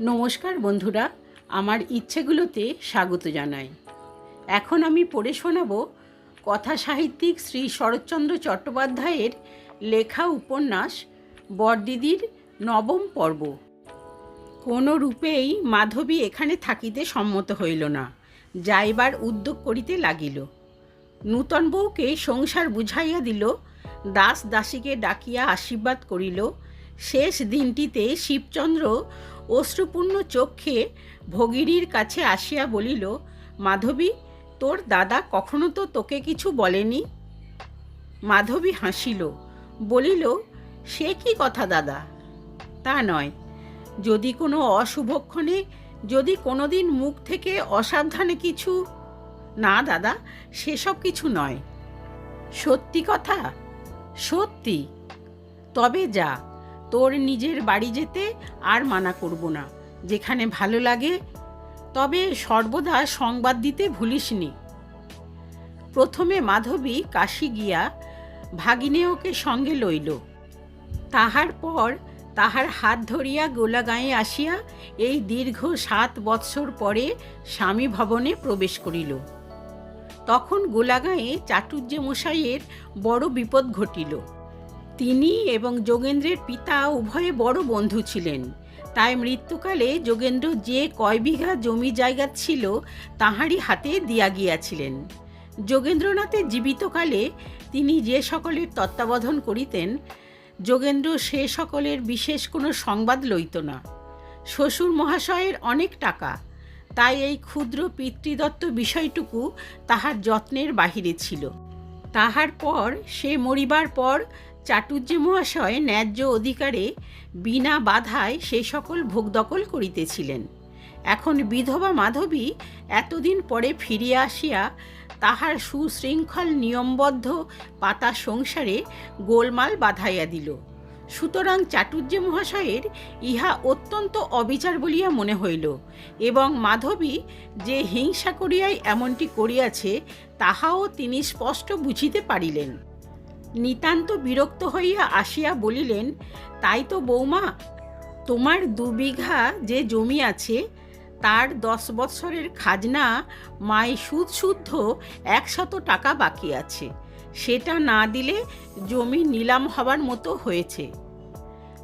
নমস্কার বন্ধুরা, আমার ইচ্ছেগুলোতে স্বাগত জানাই। এখন আমি পড়ে শোনাব কথা সাহিত্যিক শ্রী শরৎচন্দ্র চট্টোপাধ্যায়ের লেখা উপন্যাস বরদিদির নবম পর্ব। কোনো রূপেই মাধবী এখানে থাকিতে সম্মত হইল না, যাইবার উদ্যোগ করিতে লাগিল। নূতন বউকে সংসার বুঝাইয়া দিল, দাস দাসীকে ডাকিয়া আশীর্বাদ করিল। শেষ দিনটিতে শিবচন্দ্র অশ্রুপূর্ণ চক্ষে ভগিনীর কাছে আসিয়া বলিল, মাধবী, তোর দাদা কখনো তো তোকে কিছু বলেনি? মাধবী হাসিল, বলিল, সে কি কথা দাদা? তা নয়। যদি কোনো অশুভক্ষণে, যদি কোনোদিন মুখ থেকে অসাবধানে কিছু না দাদা, সেসব কিছু নয়। সত্যি কথা? সত্যি? তবে যা। তোর নিজের বাড়ি যেতে আর মানা করব না। যেখানে ভালো লাগে, তবে সর্বদা সংবাদ দিতে ভুলিসনি। প্রথমে মাধবী কাশি গিয়া ভাগিনেয়কে সঙ্গে লইল। তাহার পর তাহার হাত ধরিয়া গোলাগাঁয়ে আসিয়া এই দীর্ঘ সাত বৎসর পরে স্বামী ভবনে প্রবেশ করিল। তখন গোলাগাঁয়ে চাটুর্য মশাইয়ের বড় বিপদ ঘটিল। তিনি এবং যোগেন্দ্রের পিতা উভয়ে বড় বন্ধু ছিলেন। তাই মৃত্যুকালে যোগেন্দ্র যে কয় বিঘা জমি জায়গা ছিল তাহারই হাতে দিয়া গিয়াছিলেন। যোগেন্দ্রনাথের জীবিতকালে তিনি যে সকলের তত্ত্বাবধান করিতেন, যোগেন্দ্র সে সকলের বিশেষ কোনো সংবাদ লইত না। শ্বশুর মহাশয়ের অনেক টাকা, তাই এই ক্ষুদ্র পিতৃদত্ত বিষয়টুকু তাহার যত্নের বাহিরে ছিল। তাহার পর, সে মরিবার পর চাটুর্য মহাশয় ন্যায্য অধিকারে বিনা বাধায় সেই সকল ভোগদখল করিতেছিলেন। এখন বিধবা মাধবী এতদিন পরে ফিরিয়া আসিয়া তাহার সুশৃঙ্খল নিয়মবদ্ধ পাতা সংসারে গোলমাল বাধাইয়া দিল। সুতরাং চাটুর্য মহাশয়ের ইহা অত্যন্ত অবিচার বলিয়া মনে হইল এবং মাধবী যে হিংসা করিয়াই এমনটি করিয়াছে, তাহাও তিনি স্পষ্ট বুঝিতে পারিলেন। নিতান্ত বিরক্ত হইয়া আসিয়া বলিলেন, তাই তো বৌমা, তোমার দু বিঘা যে জমি আছে, তার দশ বৎসরের খাজনা মাই সুদ শুদ্ধ একশত টাকা বাকি আছে। সেটা না দিলে জমি নিলাম হবার মতো হয়েছে।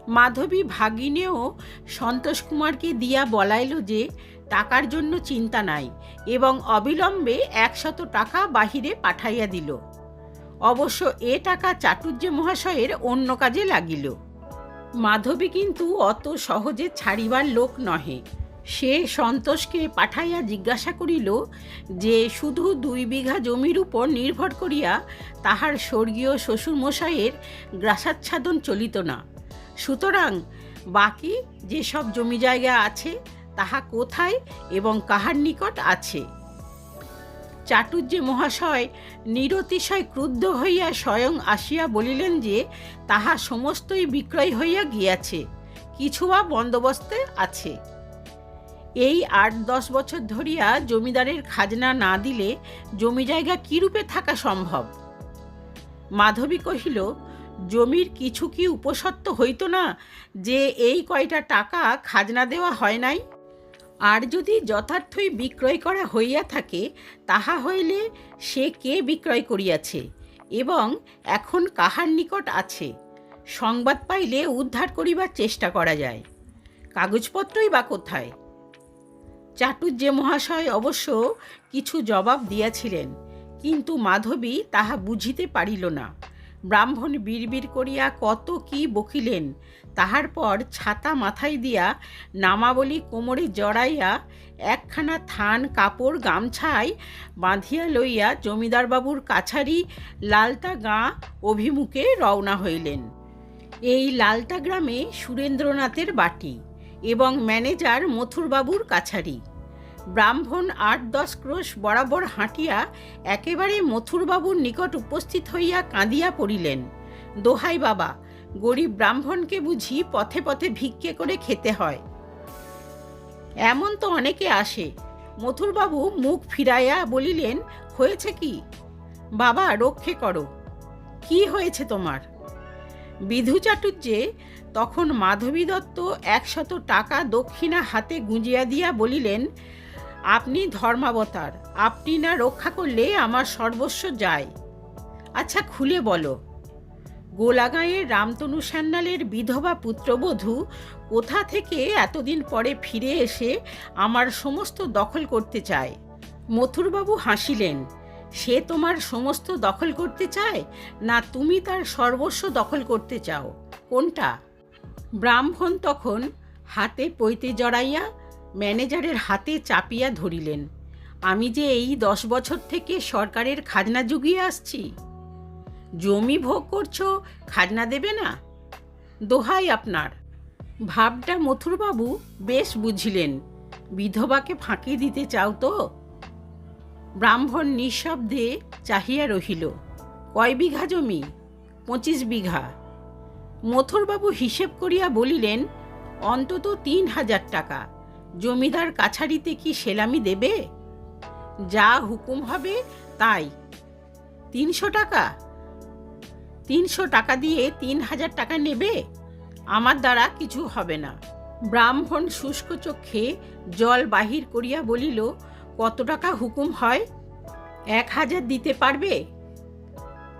মাধবী ভাগিনেও সন্তোষ কুমারকে দিয়া বলাইল যে, টাকার জন্য চিন্তা নাই। এবং অবিলম্বে একশত টাকা বাহিরে পাঠাইয়া দিল। অবশ্য এ টাকা চাটুর্য মহাশয়ের অন্য কাজে লাগিল। মাধবী কিন্তু অত সহজে ছাড়িবার লোক নহে। সে সন্তোষকে পাঠাইয়া জিজ্ঞাসা করিল যে, শুধু দুই বিঘা জমির উপর নির্ভর করিয়া তাহার স্বর্গীয় শ্বশুরমশাইয়ের গ্রাসাচ্ছাদন চলিত না। সুতরাং বাকি যেসব জমি জায়গা আছে, তাহা কোথায় এবং কাহার নিকট আছে? চাটুর্য মহাশয় নিরতিশয় ক্রুদ্ধ হইয়া স্বয়ং আসিয়া বলিলেন যে, তাহা সমস্তই বিক্রয় হইয়া গিয়াছে। কিছু বা বন্দোবস্তে আছে। এই আট দশ বছর ধরিয়া জমিদারের খাজনা না দিলে জমি জায়গা কীরূপে থাকা সম্ভব? মাধবী কহিল, জমির কিছু কি উপসত্ত্ব হইত না যে এই কয়টা টাকা খাজনা দেওয়া হয় নাই? আর যদি যথার্থই বিক্রয় করা হইয়া থাকে, তাহা হইলে সে কে বিক্রয় করিয়াছে এবং এখন কাহার নিকট আছে? সংবাদ পাইলে উদ্ধার করিবার চেষ্টা করা যায়। কাগজপত্রই বা কোথায়? চাটুর্য মহাশয় অবশ্য কিছু জবাব দিয়াছিলেন, কিন্তু মাধবী তাহা বুঝিতে পারিল না। ব্রাহ্মণ বিড়বিড় করিয়া কত কি বকিলেন। তাহার পর ছাতা মাথায় দিয়া নামাবলী কোমরে জড়াইয়া একখানা থান কাপড় গামছায় বাঁধিয়া লইয়া জমিদারবাবুর কাছারি লালতা গাঁ অভিমুখে রওনা হইলেন। এই লালটা গ্রামে সুরেন্দ্রনাথের বাটি এবং ম্যানেজার মথুরবাবুর কাছারি। ব্রাহ্মণ আট দশ ক্রোশ বরাবর হাঁটিয়া একেবারে মথুরবাবুর নিকট উপস্থিত হইয়া কাঁদিয়া পড়িলেন। দোহাই বাবা, গরিব ব্রাহ্মণকে বুঝি পথে পথে ভিক্ষে করে খেতে হয়। এমন তো অনেকে আসে। মথুরবাবু মুখ ফিরাইয়া বলিলেন, হয়েছে কি? বাবা, রক্ষে করো। কি হয়েছে তোমার? বিধু চাটুর্যে, তখন মাধবী দত্ত একশত টাকা দক্ষিণা হাতে গুঁজিয়া দিয়া বলিলেন আপনি ধর্মাবতার, আপনি না রক্ষা করলে আমার সর্বস্ব যায়। আচ্ছা খুলে বলো। গোলাগাঁয়ের রামতনু সান্যালের বিধবা পুত্রবধূ কোথা থেকে এতদিন পরে ফিরে এসে আমার সমস্ত দখল করতে চায়? মথুরবাবু হাসিলেন। সে তোমার সমস্ত দখল করতে চায় না তুমি তার সর্বস্ব দখল করতে চাও? কোনটা? ব্রাহ্মণ তখন হাতে পৈতে জড়াইয়া ম্যানেজারের হাতে চাপিয়া ধরিলেন। আমি যে এই দশ বছর থেকে সরকারের খাজনা জুগিয়ে আসছি? জমি ভোগ করছ, খাজনা দেবে না? দোহাই আপনার। ভাবটা মথুরবাবু বেশ বুঝিলেন। বিধবাকে ফাঁকি দিতে চাও তো? ব্রাহ্মণ নিঃশব্দে চাহিয়া রহিল। কয় বিঘা জমি? পঁচিশ বিঘা। মথুরবাবু হিসেব করিয়া বলিলেন, অন্তত তিন হাজার টাকা। জমিদার কাছারিতে কি সেলামি দেবে? যা হুকুম হবে তাই। তিনশো টাকা? তিনশো টাকা দিয়ে তিন হাজার টাকা নেবে? আমার দ্বারা কিছু হবে না। ব্রাহ্মণ শুষ্ক চক্ষে জল বাহির করিয়া বলিল, কত টাকা হুকুম হয়? এক হাজার দিতে পারবে?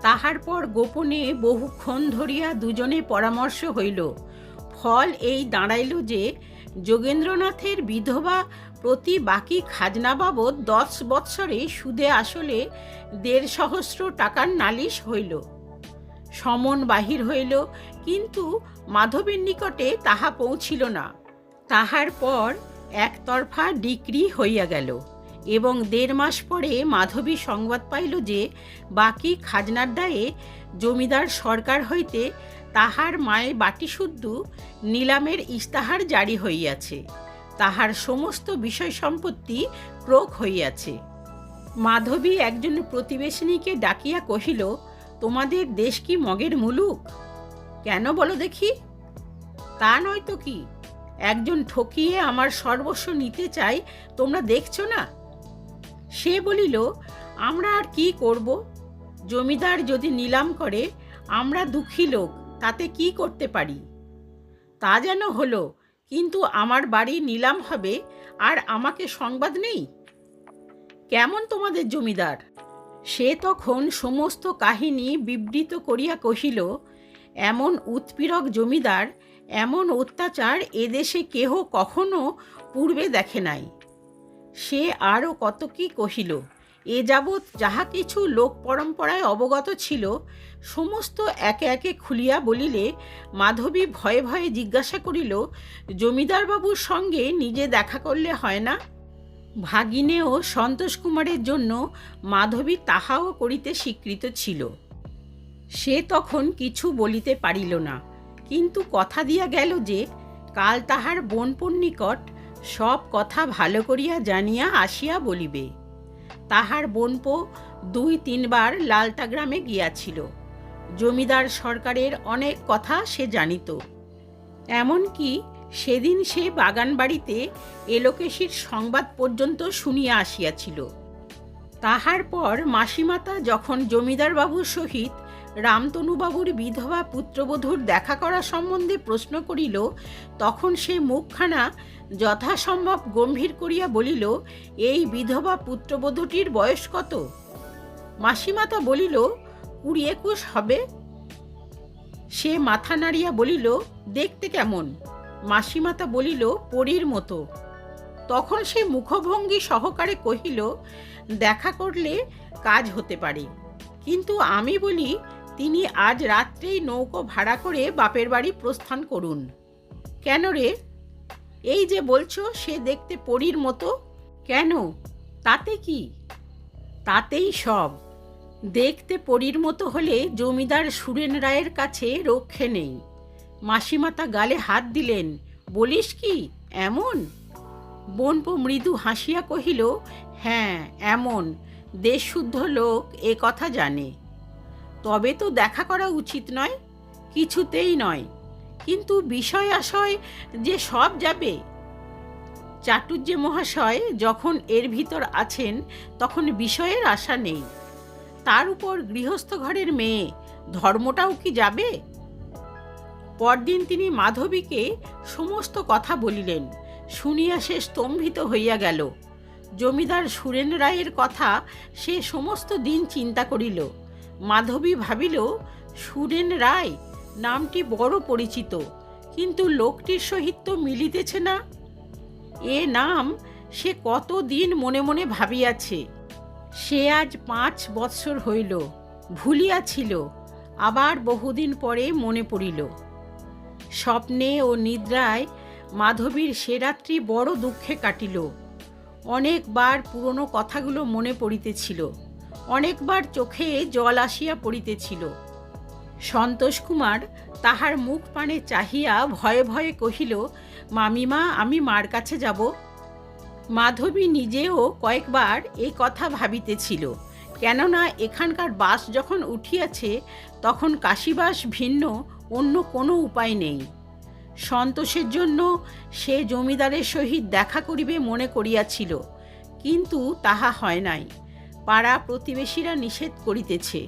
তাহার পর গোপনে বহুক্ষণ ধরিয়া দুজনে পরামর্শ হইল। ফল এই দাঁড়াইল যে যোগেন্দ্রনাথের বিধবা প্রতি বাকি খাজনা বাবদ দশ বৎসরে সুদে আসলে দেড় সহস্র টাকার নালিশ হইল। সমন বাহির হইল, কিন্তু মাধবের নিকটে তাহা পৌঁছিল না। তাহার পর একতরফা ডিক্রি হইয়া গেল এবং দেড় মাস পরে মাধবী সংবাদ পাইল যে, বাকি খাজনার দায়ে জমিদার সরকার হইতে তাহার মায়ে বাটিশুদ্ধ নিলামের ইস্তাহার জারি হইয়াছে। তাহার সমস্ত বিষয় সম্পত্তি ক্রোক হইয়াছে। মাধবী একজন প্রতিবেশিনীকে ডাকিয়া কহিল, তোমাদের দেশ কি মগের মুলুক? কেন বলো দেখি? তা নয় তো কি? একজন ঠকিয়ে আমার সর্বস্ব নিতে চাই, তোমরা দেখছ না? সে বলিল, আমরা আর কি করব? জমিদার যদি নিলাম করে, আমরা দুঃখী লোক। তাতে কি করতে পারি? তা যেন হলো, কিন্তু আমার বাড়ি নিলাম হবে আর আমাকে সংবাদ নেই? কেমন তোমাদের জমিদার? সে তখন সমস্ত কাহিনী বিবৃত করিয়া কহিল, এমন উৎপীড়ক জমিদার, এমন অত্যাচার এদেশে কেহ কখনো পূর্বে দেখে নাই। সে আরও কত কি কহিল এ যাবৎ যাহা কিছু লোক পরম্পরায় অবগত ছিল, সমস্ত একে একে খুলিয়া বলিলে, মাধবী ভয়ে ভয়ে জিজ্ঞাসা করিল, জমিদারবাবুর সঙ্গে নিজে দেখা করলে হয় না? ভাগিনেও সন্তোষ কুমারের জন্য মাধবী তাহাও করিতে স্বীকৃত ছিল। সে তখন কিছু বলিতে পারিল না। কিন্তু কথা দিয়া গেল যে, কাল তাহার বোনপুর নিকট সব কথা ভালো করিয়া জানিয়া আসিয়া বলিবে। তাহার বোনপো দুই তিনবার লালতা গ্রামে গিয়াছিল। জমিদার সরকারের অনেক কথা সে জানিত। এমনকি সেদিন সে বাগান বাড়িতে এলোকেশীর সংবাদ পর্যন্ত শুনিয়া আসিয়াছিল। তাহার পর মাসিমাতা যখন জমিদারবাবুর সহিত রামতনুবাবুর বিধবা পুত্রবধূর দেখা করা সম্বন্ধে প্রশ্ন করিল, তখন সে মুখখানা যথাসম্ভব গম্ভীর করিয়া বলিল, এই বিধবা পুত্রবধূটির বয়স কত? মাসিমাতা বলিল, কুড়ি একুশ হবে। সে মাথা নাড়িয়া বলিল, দেখতে কেমন? মাসিমাতা বলিল, পরীর মতো। তখন সে মুখভঙ্গি সহকারে কহিল, দেখা করলে কাজ হতে পারে। কিন্তু আমি বলি তিনি আজ রাত্রেই নৌকো ভাড়া করে বাপের বাড়ি প্রস্থান করুন। কেন রে? এই যে বলছো, সে দেখতে পরীর মতো। কেন? তাতে কি? তাতেই সব। দেখতে পরীর মতো হলে জমিদার সুরেন রায়ের কাছে রক্ষে নেই। মাসিমাতা গালে হাত দিলেন, বলিস কি, এমন? বোনপো মৃদু হাসিয়া কহিল হ্যাঁ এমন। দেশশুদ্ধ লোক এ কথা জানে। তবে তো দেখা করা উচিত নয়, কিছুতেই নয়। কিন্তু বিষয় আশয় যে সব যাবে। চাটুর্য মহাশয় যখন এর ভিতর আছেন, তখন বিষয়ের আশা নেই। তার উপর গৃহস্থ ঘরের মেয়ে, ধর্মটাও কি যাবে? পরদিন তিনি মাধবীকে সমস্ত কথা বলিলেন, শুনিয়া সে স্তম্ভিত হইয়া গেল। জমিদার সুরেন রায়ের কথা সে সমস্ত দিন চিন্তা করিল। মাধবী ভাবিল, সুরেন রায়, নামটি বড় পরিচিত, কিন্তু লোকটির সহিত তো মিলিতেছে না। এ নাম সে কত দিন মনে মনে ভাবিয়াছে। সে আজ পাঁচ বৎসর হইল, ভুলিয়াছিল, আবার বহুদিন পরে মনে পড়িল। স্বপ্নে ও নিদ্রায় মাধবীর সে রাত্রি বড় দুঃখে কাটিল। অনেকবার পুরনো কথাগুলো মনে পড়িতেছিল। অনেকবার চোখে জল আসিয়া পড়িতেছিল। সন্তোষ কুমার তাহার মুখ পানে চাহিয়া ভয়ে ভয়ে কহিল, মামিমা, আমি মার কাছে যাব। মাধবী নিজেও কয়েকবার এই কথা ভাবিতেছিল। কেননা এখানকার বাস যখন উঠিয়াছে, তখন কাশিবাস ভিন্ন, অন্য কোনো উপায় নেই। সন্তোষের জন্য সে জমিদারের সহিত দেখা করিবে মনে করিয়াছিল, কিন্তু তাহা হয় নাই। পাড়া প্রতিবেশীরা নিষেধ করিতেছে।